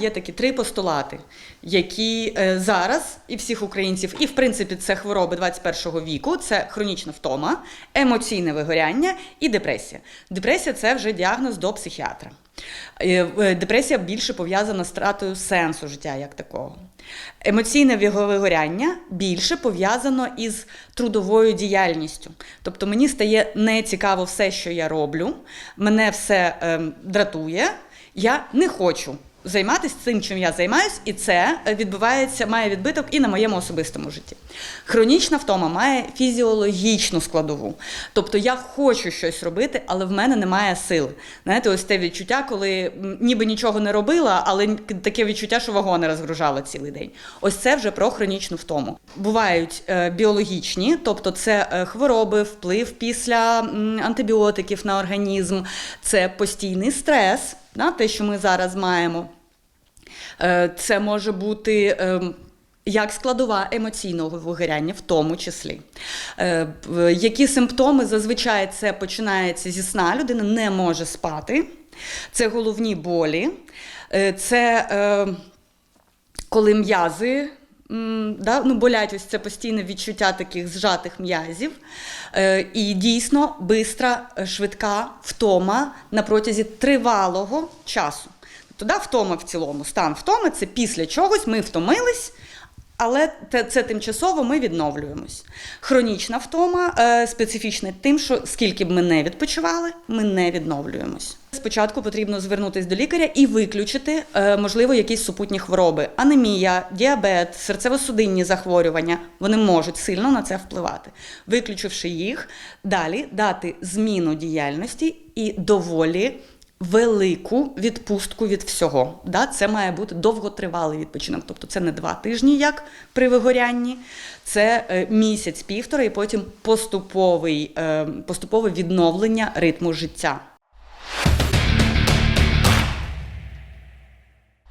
Є такі три постулати, які е, зараз і всіх українців, і в принципі це хвороби 21 віку: це хронічна втома, емоційне вигоряння і депресія. Депресія це вже діагноз до психіатра. Е, е, Депресія більше пов'язана з втратою сенсу життя як такого. Емоційне вигоряння більше пов'язано із трудовою діяльністю. Тобто мені стає нецікаво все, що я роблю, мене все ем, дратує, я не хочу займатися цим, чим я займаюсь, і це відбувається, має відбиток і на моєму особистому житті. Хронічна втома має фізіологічну складову. Тобто я хочу щось робити, але в мене немає сили. Знаєте, ось те відчуття, коли ніби нічого не робила, але таке відчуття, що вагони розгружала цілий день. Ось це вже про хронічну втому. Бувають е, біологічні, тобто це е, хвороби, вплив після антибіотиків на організм, це постійний стрес, да, те, що ми зараз маємо. Е, Це може бути ем, як складова емоційного вигоряння, в тому числі. Е, Які симптоми зазвичай це починається зі сна, людина не може спати. Це головні болі, Е, це е, коли м'язи. Да, ну, болять ось це постійне відчуття таких зжатих м'язів. Е, і дійсно бистра, е, швидка втома на протязі тривалого часу. Тобто, да, втома в цілому, стан втоми це після чогось ми втомились, але те- це тимчасово ми відновлюємось. Хронічна втома е, специфічна тим, що скільки б ми не відпочивали, ми не відновлюємось. Спочатку потрібно звернутися до лікаря і виключити, е, можливо, якісь супутні хвороби: анемія, діабет, серцево-судинні захворювання. Вони можуть сильно на це впливати. Виключивши їх, далі дати зміну діяльності і доволі велику відпустку від всього. Да? Це має бути довготривалий відпочинок. Тобто це не два тижні, як при вигорянні, це е, місяць, півтора, і потім поступовий, е, поступове відновлення ритму життя.